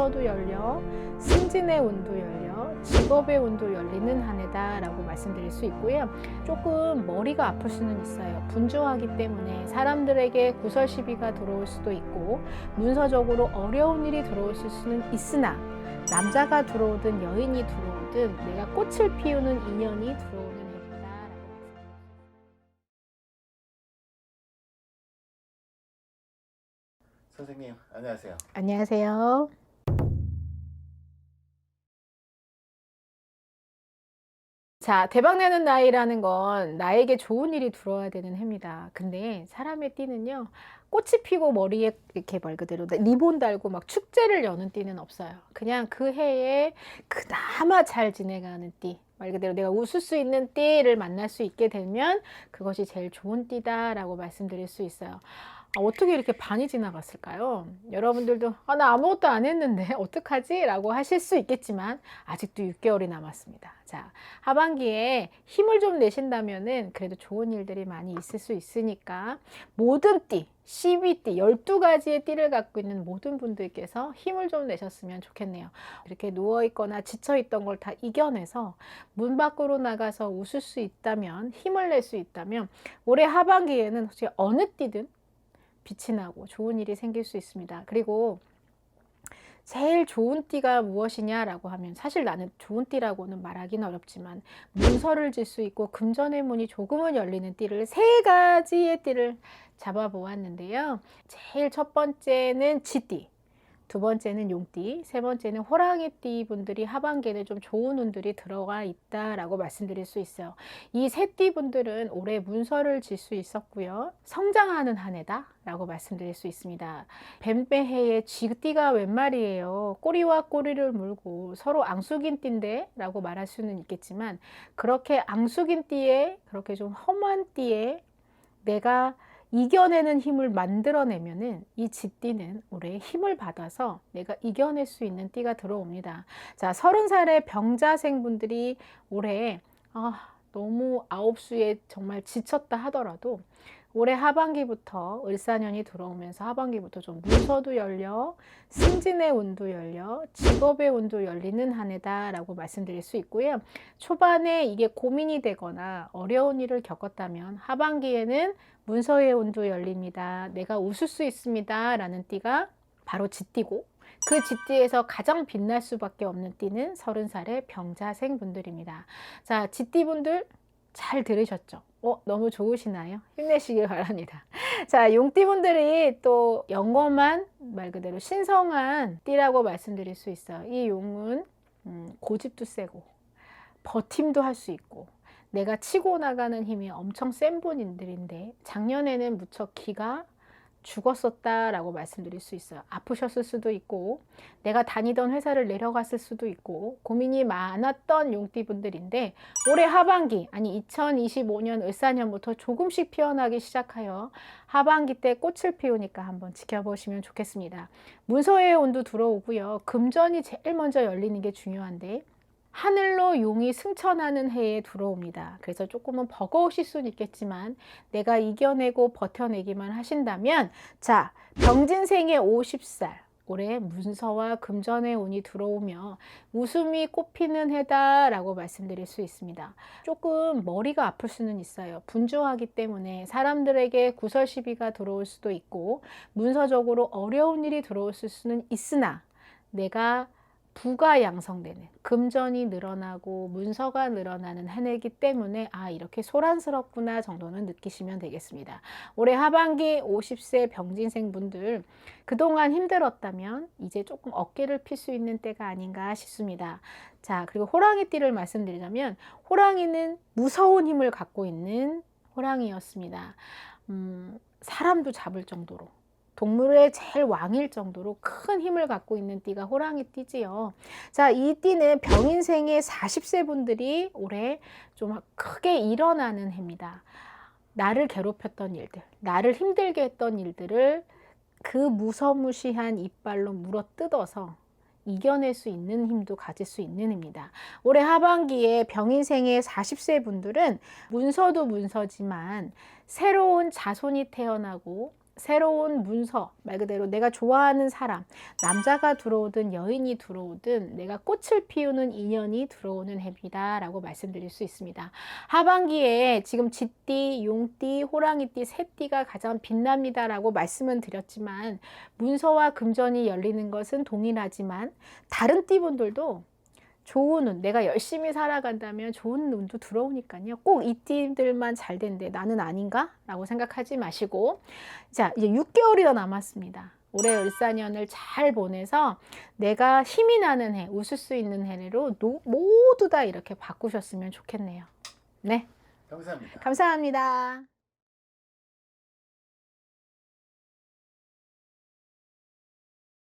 문서도 열려 승진의 운도 열려 직업의 운도 열리는 한 해다라고 말씀드릴 수 있고요. 조금 머리가 아플 수는 있어요. 분주하기 때문에 사람들에게 구설 시비가 들어올 수도 있고 문서적으로 어려운 일이 들어올 수는 있으나 남자가 들어오든 여인이 들어오든 내가 꽃을 피우는 인연이 들어오는 선생님 안녕하세요. 안녕하세요. 자, 대박내는 나이라는 건 나에게 좋은 일이 들어와야 되는 해입니다. 근데 사람의 띠는요, 꽃이 피고 머리에 이렇게 말 그대로 리본 달고 막 축제를 여는 띠는 없어요. 그냥 그 해에 그나마 잘 지내가는 띠. 말 그대로 내가 웃을 수 있는 띠를 만날 수 있게 되면 그것이 제일 좋은 띠다라고 말씀드릴 수 있어요. 아, 어떻게 이렇게 반이 지나갔을까요? 여러분들도 아, 나 아무것도 안 했는데 어떡하지? 라고 하실 수 있겠지만 아직도 6개월이 남았습니다. 자, 하반기에 힘을 좀 내신다면은 그래도 좋은 일들이 많이 있을 수 있으니까 모든 띠, 12띠, 12가지의 띠를 갖고 있는 모든 분들께서 힘을 좀 내셨으면 좋겠네요. 이렇게 누워있거나 지쳐있던 걸 다 이겨내서 문 밖으로 나가서 웃을 수 있다면, 힘을 낼 수 있다면 올해 하반기에는 혹시 어느 띠든 빛이 나고 좋은 일이 생길 수 있습니다. 그리고 제일 좋은 띠가 무엇이냐라고 하면 사실 나는 좋은 띠라고는 말하기는 어렵지만 문서를 질 수 있고 금전의 문이 조금은 열리는 띠를 세 가지의 띠를 잡아 보았는데요. 제일 첫 번째는 지띠. 두 번째는 용띠, 세 번째는 호랑이띠 분들이 하반기에는 좀 좋은 운들이 들어가 있다라고 말씀드릴 수 있어요. 이 세 띠 분들은 올해 문서를 질 수 있었고요. 성장하는 한 해다 라고 말씀드릴 수 있습니다. 뱀배해의 쥐띠가 웬 말이에요. 꼬리와 꼬리를 물고 서로 앙숙인 띠인데 라고 말할 수는 있겠지만 그렇게 앙숙인 띠에 그렇게 좀 험한 띠에 내가 이겨내는 힘을 만들어내면은 이 쥐띠는 올해 힘을 받아서 내가 이겨낼 수 있는 띠가 들어옵니다. 자, 서른 살의 병자생 분들이 올해 아, 너무 아홉 수에 정말 지쳤다 하더라도 올해 하반기부터 을사년이 들어오면서 하반기부터 좀 문서도 열려 승진의 운도 열려 직업의 운도 열리는 한 해다라고 말씀드릴 수 있고요. 초반에 이게 고민이 되거나 어려운 일을 겪었다면 하반기에는 문서의 운도 열립니다. 내가 웃을 수 있습니다. 라는 띠가 바로 쥐띠고 그 쥐띠에서 가장 빛날 수밖에 없는 띠는 서른 살의 병자생 분들입니다. 자, 쥐띠 분들 잘 들으셨죠? 어, 너무 좋으시나요? 힘내시길 바랍니다. 자, 용띠 분들이 또 영검한 말 그대로 신성한 띠라고 말씀드릴 수 있어요. 이 용은 음, 고집도 세고 버팀도 할 수 있고 내가 치고 나가는 힘이 엄청 센 분들인데 작년에는 무척 기가 죽었었다라고 말씀드릴 수 있어요. 아프셨을 수도 있고 내가 다니던 회사를 내려갔을 수도 있고 고민이 많았던 용띠분들인데 올해 하반기 아니 2025년 을사년부터 조금씩 피어나기 시작하여 하반기 때 꽃을 피우니까 한번 지켜보시면 좋겠습니다. 문서의 온도 들어오고요. 금전이 제일 먼저 열리는 게 중요한데 하늘로 용이 승천하는 해에 들어옵니다. 그래서 조금은 버거우실 수는 있겠지만 내가 이겨내고 버텨내기만 하신다면 자 병진생의 50살 올해 문서와 금전의 운이 들어오며 웃음이 꽃피는 해다라고 말씀드릴 수 있습니다. 조금 머리가 아플 수는 있어요. 분주하기 때문에 사람들에게 구설 시비가 들어올 수도 있고 문서적으로 어려운 일이 들어올 수는 있으나 내가 부가 양성되는 금전이 늘어나고 문서가 늘어나는 한 해이기 때문에 아 이렇게 소란스럽구나 정도는 느끼시면 되겠습니다. 올해 하반기 50세 병진생 분들 그동안 힘들었다면 이제 조금 어깨를 필 수 있는 때가 아닌가 싶습니다. 자 그리고 호랑이 띠를 말씀드리자면 호랑이는 무서운 힘을 갖고 있는 호랑이였습니다. 음, 사람도 잡을 정도로 동물의 제일 왕일 정도로 큰 힘을 갖고 있는 띠가 호랑이 띠지요. 자, 이 띠는 병인생의 40세 분들이 올해 좀 크게 일어나는 해입니다. 나를 괴롭혔던 일들, 나를 힘들게 했던 일들을 그 무서무시한 이빨로 물어 뜯어서 이겨낼 수 있는 힘도 가질 수 있는 해입니다. 올해 하반기에 병인생의 40세 분들은 문서도 문서지만 새로운 자손이 태어나고 새로운 문서, 말 그대로 내가 좋아하는 사람, 남자가 들어오든 여인이 들어오든 내가 꽃을 피우는 인연이 들어오는 해입니다라고 말씀드릴 수 있습니다. 하반기에 지금 쥐띠, 용띠, 호랑이띠, 새띠가 가장 빛납니다 라고 말씀은 드렸지만 문서와 금전이 열리는 것은 동일하지만 다른 띠분들도 좋은 운, 내가 열심히 살아간다면 좋은 운도 들어오니까요. 꼭이 띠들만 잘 된대. 나는 아닌가? 라고 생각하지 마시고. 자, 이제 6개월이 더 남았습니다. 올해 을사년을 잘 보내서 내가 힘이 나는 해, 웃을 수 있는 해로 노- 모두 다 이렇게 바꾸셨으면 좋겠네요. 네, 감사합니다. 감사합니다.